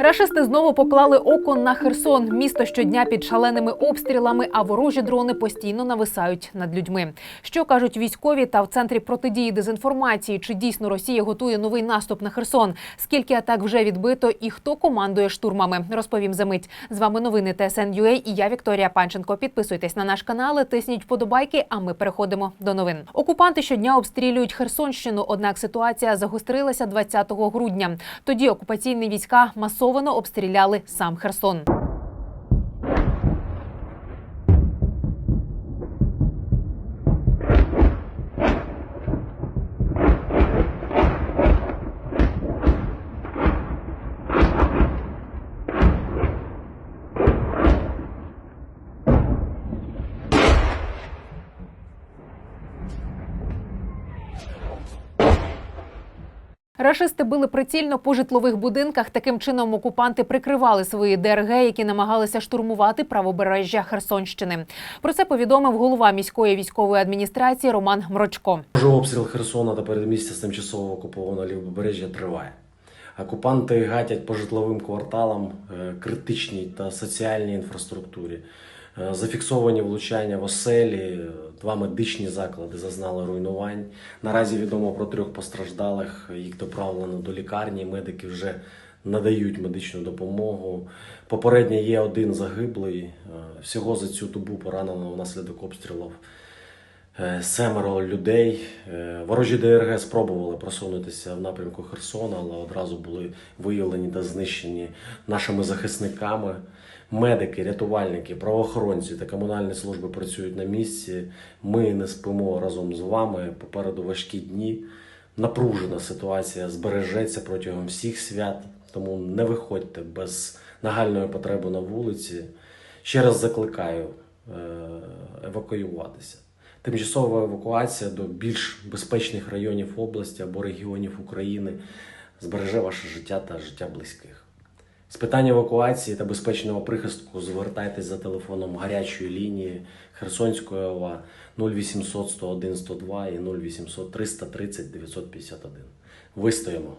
Рашисти знову поклали око на Херсон. Місто щодня під шаленими обстрілами, а ворожі дрони постійно нависають над людьми. Що кажуть військові та в центрі протидії дезінформації? Чи дійсно Росія готує новий наступ на Херсон? Скільки атак вже відбито і хто командує штурмами? Розповім за мить. З вами новини ТСН.UA і я Вікторія Панченко. Підписуйтесь на наш канал, тисніть вподобайки. А ми переходимо до новин. Окупанти щодня обстрілюють Херсонщину. Однак ситуація загострилася 20 грудня. Тоді окупаційні війська масово обстріляли сам Херсон. Рашисти били прицільно по житлових будинках. Таким чином окупанти прикривали свої ДРГ, які намагалися штурмувати правобережжя Херсонщини. Про це повідомив голова міської військової адміністрації Роман Мрочко. Обстріл Херсона та передмістя з тимчасово окупованого лівобережжя триває. Окупанти гатять по житловим кварталам, е, критичній та соціальній інфраструктурі. Е, Зафіксовані влучання в оселі, е, два медичні заклади зазнали руйнувань. Наразі відомо про трьох постраждалих. Їх доправлено до лікарні. Медики вже надають медичну допомогу. Попередньо є один загиблий. Е, Всього за цю добу поранено внаслідок обстрілів семеро людей. Е, Ворожі ДРГ спробували просунутися в напрямку Херсона, але одразу були виявлені та знищені нашими захисниками. Медики, рятувальники, правоохоронці та комунальні служби працюють на місці. Ми не спимо разом з вами. Попереду важкі дні. Напружена ситуація збережеться протягом всіх свят, тому не виходьте без нагальної потреби на вулиці. Ще раз закликаю е, евакуюватися. Тимчасова евакуація до більш безпечних районів області або регіонів України збереже ваше життя та життя близьких. З питань евакуації та безпечного прихистку звертайтесь за телефоном гарячої лінії Херсонської ОВА 0800 101 102 і 0800 330 951. Вистоїмо!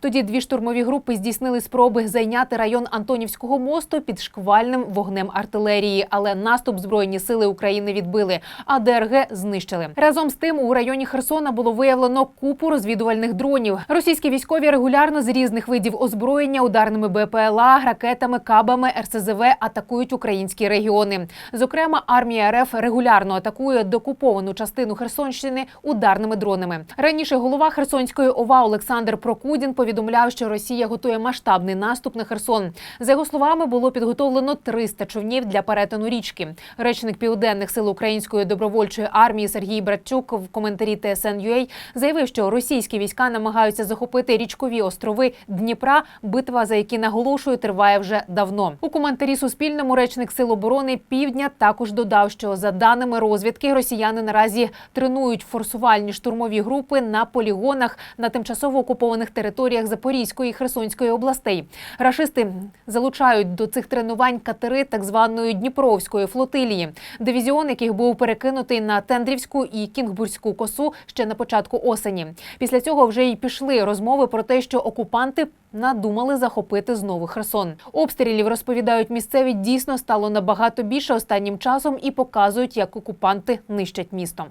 Тоді дві штурмові групи здійснили спроби зайняти район Антонівського мосту під шквальним вогнем артилерії, але наступ збройні сили України відбили, а ДРГ знищили. Разом з тим у районі Херсона було виявлено купу розвідувальних дронів. Російські військові регулярно з різних видів озброєння, ударними БПЛА, ракетами, кабами, РСЗВ атакують українські регіони. Зокрема, армія РФ регулярно атакує докуповану частину Херсонщини ударними дронами. Раніше голова Херсонської ОВА Олександр Прокудін повідомляв, що Росія готує масштабний наступ на Херсон. За його словами, було підготовлено 300 човнів для перетину річки. Речник південних сил української добровольчої армії Сергій Братчук в коментарі TSN.UA заявив, що російські війська намагаються захопити річкові острови Дніпра. Битва, за які наголошую, триває вже давно. У коментарі Суспільному речник сил оборони Півдня також додав, що за даними розвідки, росіяни наразі тренують форсувальні штурмові групи на полігонах на тимчасово окупованих територіях Запорізької і Херсонської областей. Рашисти залучають до цих тренувань катери так званої Дніпровської флотилії, дивізіон яких був перекинутий на Тендрівську і Кінгбурзьку косу ще на початку осені. Після цього вже й пішли розмови про те, що окупанти надумали захопити знову Херсон. Обстрілів розповідають місцеві дійсно стало набагато більше останнім часом і показують, як окупанти нищать місто.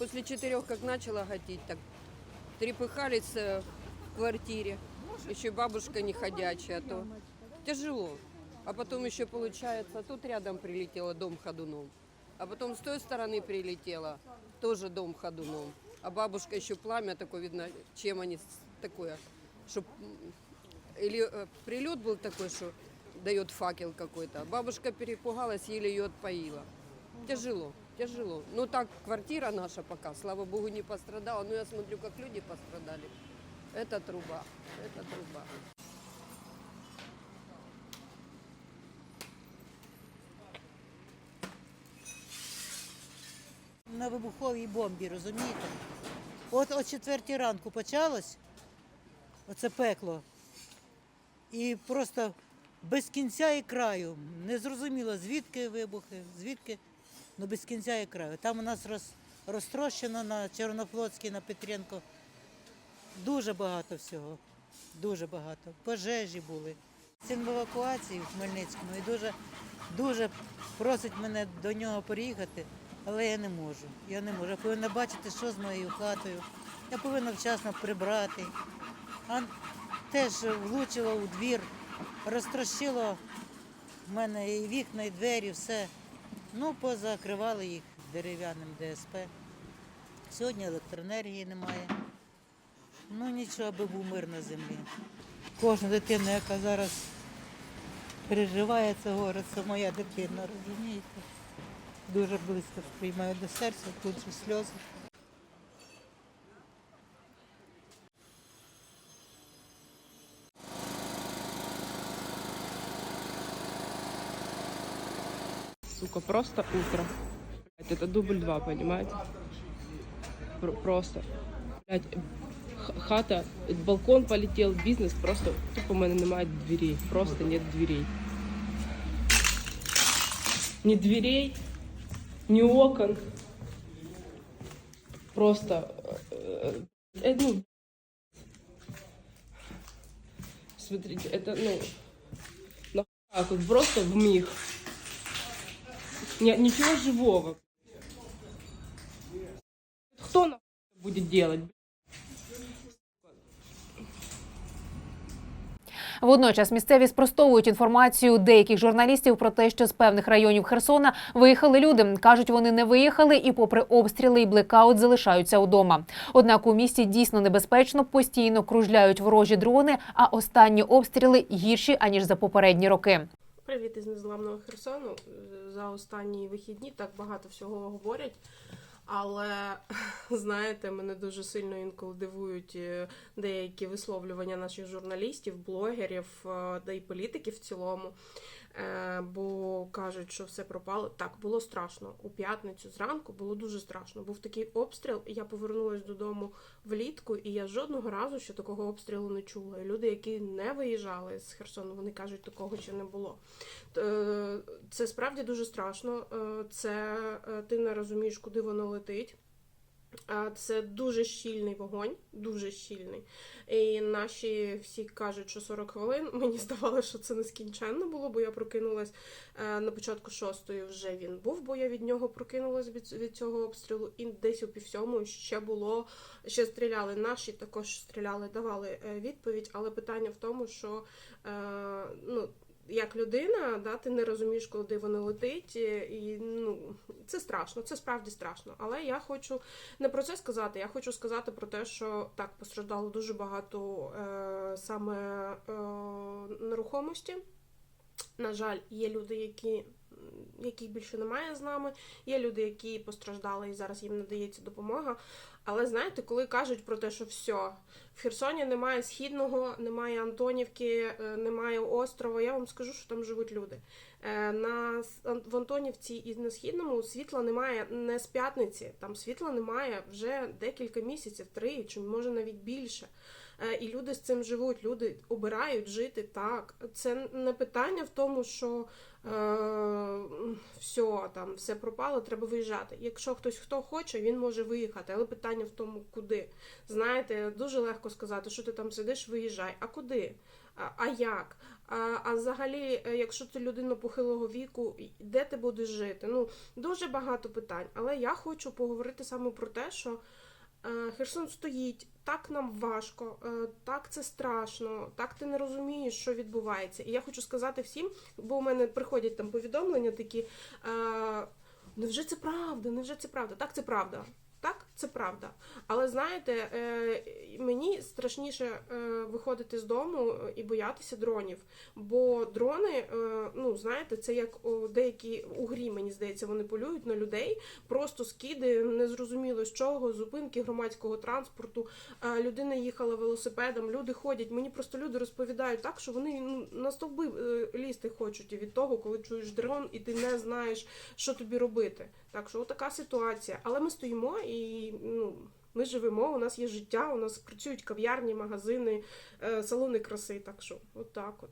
После четырех, как начало гатить, так трепыхались э, в квартире. Еще бабушка не ходячая, то тяжело. А потом еще получается, тут рядом прилетело дом ходуном. А потом с той стороны прилетело, тоже дом ходуном. А бабушка еще пламя такое, видно, чем они такое, чтоб м, или э, прилет был такой, что дает факел какой-то. Бабушка перепугалась, еле ее отпоила. Тяжело, тяжело. Ну так, квартира наша пока, слава богу, не пострадала. Но я смотрю, как люди пострадали. Это труба, это труба. на вибуховій бомбі, розумієте? От о четвертій ранку почалось оце пекло. І просто без кінця і краю. Не зрозуміло, звідки вибухи, звідки, ну без кінця і краю. Там у нас роз, розтрощено на Чорнофлотській, на Петренко. Дуже багато всього. Дуже багато. Пожежі були. Син в евакуації в Хмельницькому і дуже, дуже просить мене до нього приїхати, але я не можу. Я не можу. Я повинна бачити, що з моєю хатою. Я повинна вчасно прибрати. А теж влучило у двір, розтрощило в мене і вікна, і двері, все. Ну, позакривали їх дерев'яним ДСП. Сьогодні електроенергії немає. Ну нічого, аби був мир на землі. Кожна дитина, яка зараз переживає це горе, це моя дитина, розумієте? Дуже близько сприймаю до серця, тут же сльози. Сука, просто утро. Блядь, Это дубль два, понимаете? Про- Просто. Блядь, хата, балкон полетел, бизнес, просто тупо у мене немає дверей. Просто нет дверей. Ни дверей, ни окон. Просто. э, э, ну, смотрите, это, ну, нахуя, тут просто в миг. Нет, ничего живого. Кто это будет делать? Водночас місцеві спростовують інформацію деяких журналістів про те, що з певних районів Херсона виїхали люди. кажуть, вони не виїхали і, попри обстріли і блекаут, залишаються удома. Однак у місті дійсно небезпечно постійно кружляють ворожі дрони, а останні обстріли гірші аніж за попередні роки. Привіт із незламного Херсону. За останні вихідні так багато всього говорять. Але знаєте, мене дуже сильно інколи дивують е, деякі висловлювання наших журналістів, блогерів е, та й політиків в цілому. Е, Бо кажуть, що все пропало. Так, було страшно. У п'ятницю зранку було дуже страшно. Був такий обстріл, і я повернулася додому влітку, і я жодного разу ще такого обстрілу не чула. І люди, які не виїжджали з Херсону, вони кажуть, такого ще не було. Е, Це справді дуже страшно. Е, Це ти не розумієш, куди воно летить. Це дуже щільний вогонь, дуже щільний. І наші всі кажуть, що 40 хвилин. Мені здавалося, що це нескінченно було, бо я прокинулась е, на початку шостої. Вже він був, бо я від нього прокинулась від, від цього обстрілу. І десь у півсьому ще було, ще стріляли. Наші також стріляли, давали е, відповідь. Але питання в тому, що е, ну. Як людина, да, ти не розумієш, куди воно летить, і, ну це страшно, це справді страшно. Але я хочу не про це сказати. Я хочу сказати про те, що так постраждало дуже багато е, саме е, нерухомості. На жаль, є люди, які, яких більше немає з нами. Є люди, які постраждали і зараз їм надається допомога. Але знаєте, коли кажуть про те, що все, в Херсоні немає східного, немає Антонівки, е, немає острова, я вам скажу, що там живуть люди. Е, На в Антонівці і на східному світла немає не з п'ятниці, там світла немає вже декілька місяців, три чи може навіть більше. Е, І люди з цим живуть, люди обирають жити так. Це не питання в тому, що е, все там все пропало, треба виїжджати. Якщо хтось хто хоче, він може виїхати, але питання в тому, куди. Знаєте, дуже легко сказати, що ти там сидиш, виїжджай. А куди? А, а як? А, а взагалі, е, якщо ти людина похилого віку, де ти будеш жити? Ну дуже багато питань. Але я хочу поговорити саме про те, що е, Херсон стоїть, так нам важко, е, так це страшно, так ти не розумієш, що відбувається. І я хочу сказати всім, бо у мене приходять там повідомлення такі. Невже це правда? Невже це правда? Так, це правда. Це правда. Але знаєте, е, мені страшніше е, виходити з дому і боятися дронів. Бо дрони, е, ну знаєте, це як деякі у грі, мені здається, вони полюють на людей. Просто скиди, незрозуміло з чого, зупинки громадського транспорту. Людина їхала велосипедом, люди ходять. Мені просто люди розповідають так, що вони ну, на стовби лізти хочуть від того, коли чуєш дрон, і ти не знаєш, що тобі робити. Так що така ситуація. Але ми стоїмо і ну. Ми живемо, у нас є життя, у нас працюють кав'ярні, магазини, е, салони краси. Так що, от так от.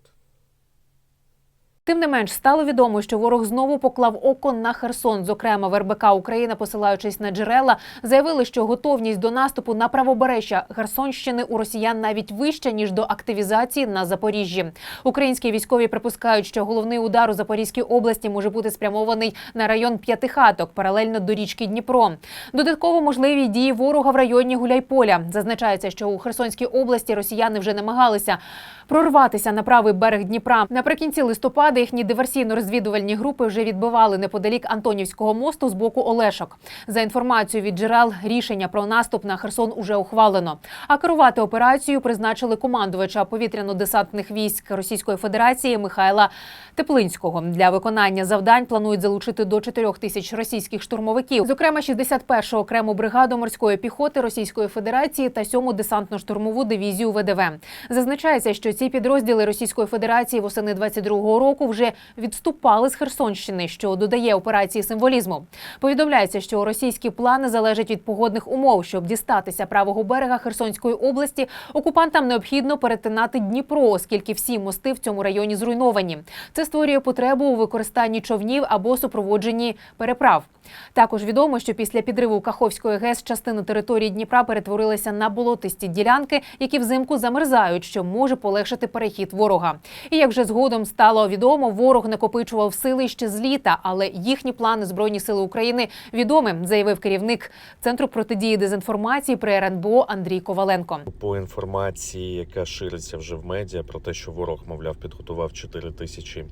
Тим не менш, стало відомо, що ворог знову поклав око на Херсон. Зокрема, в РБК Україна, посилаючись на джерела, заявили, що готовність до наступу на правобережжя Херсонщини у росіян навіть вища ніж до активізації на Запоріжжі. Українські військові припускають, що головний удар у Запорізькій області може бути спрямований на район П'ятихаток, паралельно до річки Дніпро. Додатково можливі дії ворога в районі Гуляйполя. Зазначається, що у Херсонській області росіяни вже намагалися прорватися на правий берег Дніпра. Наприкінці листопада їхні диверсійно-розвідувальні групи вже відбивали неподалік Антонівського мосту з боку Олешок. За інформацією від джерел, рішення про наступ на Херсон уже ухвалено. А керувати операцією призначили командувача повітряно-десантних військ Російської Федерації Михайла Теплинського. Для виконання завдань планують залучити до 4 тисяч російських штурмовиків, зокрема 61-го окрему бригаду морської піхоти Російської Федерації та 7-му десантно-штурмову дивізію ВДВ. Зазначається, що ці підрозділи Російської Федерації восени 22-го року вже відступали з Херсонщини, що додає операції символізму. Повідомляється, що російські плани залежать від погодних умов. Щоб дістатися правого берега Херсонської області, окупантам необхідно перетинати Дніпро, оскільки всі мости в цьому районі зруйновані. Це створює потребу у використанні човнів або супроводженні переправ. Також відомо, що після підриву Каховської ГЕС частина території Дніпра перетворилася на болотисті ділянки, які взимку замерзають, що може полегшити перехід ворога. І як вже згодом стало відомо, ворог накопичував сили ще з літа, але їхні плани збройні сили України відомі, заявив керівник центру протидії дезінформації при РНБО Андрій Коваленко. По інформації, яка шириться вже в медіа, про те, що ворог, мовляв, підготував 4 тисячі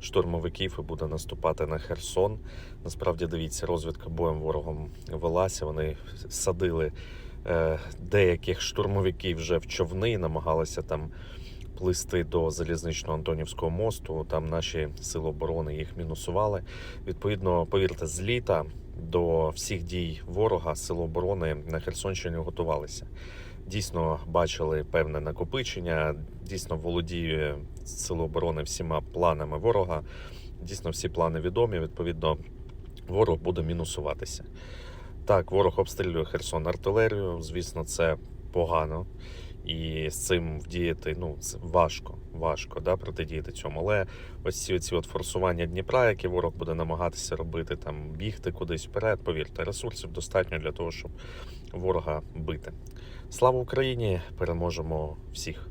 штурмовиків і буде наступати на Херсон. Насправді дивіться, розвідка боєм ворогом велася. Вони садили е, деяких штурмовиків вже в човни, намагалися там плисти до залізничного Антонівського мосту. Там наші сили оборони їх мінусували. Відповідно, повірте, з літа до всіх дій ворога сили оборони на Херсонщині готувалися. Дійсно бачили певне накопичення, дійсно володіє сили оборони всіма планами ворога. Дійсно, всі плани відомі. Відповідно, ворог буде мінусуватися. Так, ворог обстрілює Херсон артилерію. Звісно, це погано. І з цим вдіяти ну це важко, важко да, протидіяти цьому. Але ось ці, ці от форсування Дніпра, які ворог буде намагатися робити, там бігти кудись вперед. Повірте, ресурсів достатньо для того, щоб ворога бити. Слава Україні! Переможемо всіх!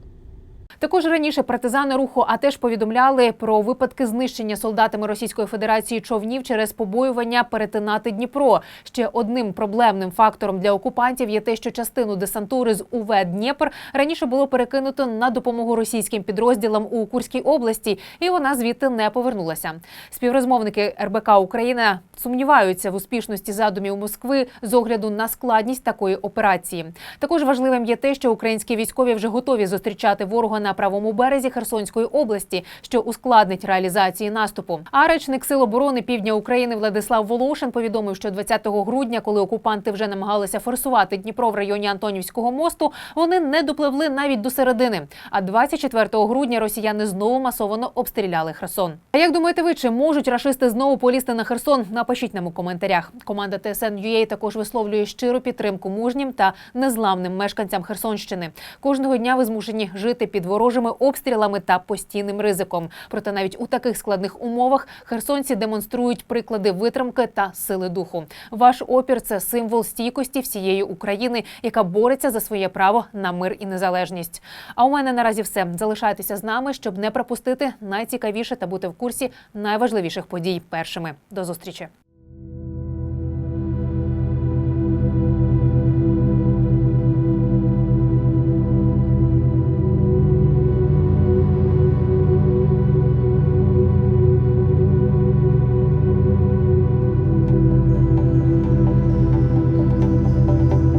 Також раніше партизани руху АТЕШ повідомляли про випадки знищення солдатами Російської Федерації човнів через побоювання перетинати Дніпро. Ще одним проблемним фактором для окупантів є те, що частину десантури з УВ Дніпр раніше було перекинуто на допомогу російським підрозділам у Курській області, і вона звідти не повернулася. Співрозмовники РБК Україна сумніваються в успішності задумів Москви з огляду на складність такої операції. Також важливим є те, що українські військові вже готові зустрічати ворога на правому березі Херсонської області, що ускладнить реалізації наступу. А речник Сил оборони Півдня України Владислав Волошин повідомив, що 20 грудня, коли окупанти вже намагалися форсувати Дніпро в районі Антонівського мосту, вони не допливли навіть до середини. А 24 грудня росіяни знову масово обстріляли Херсон. А як думаєте, ви чи можуть рашисти знову полізти на Херсон? Напишіть нам у коментарях. Команда TSN.UA також висловлює щиру підтримку мужнім та незламним мешканцям Херсонщини. Кожного дня ви змушені жити під ворожими обстрілами та постійним ризиком. Проте навіть у таких складних умовах херсонці демонструють приклади витримки та сили духу. Ваш опір це символ стійкості всієї України, яка бореться за своє право на мир і незалежність. А у мене наразі все. Залишайтеся з нами, щоб не пропустити найцікавіше та бути в курсі найважливіших подій першими. До зустрічі.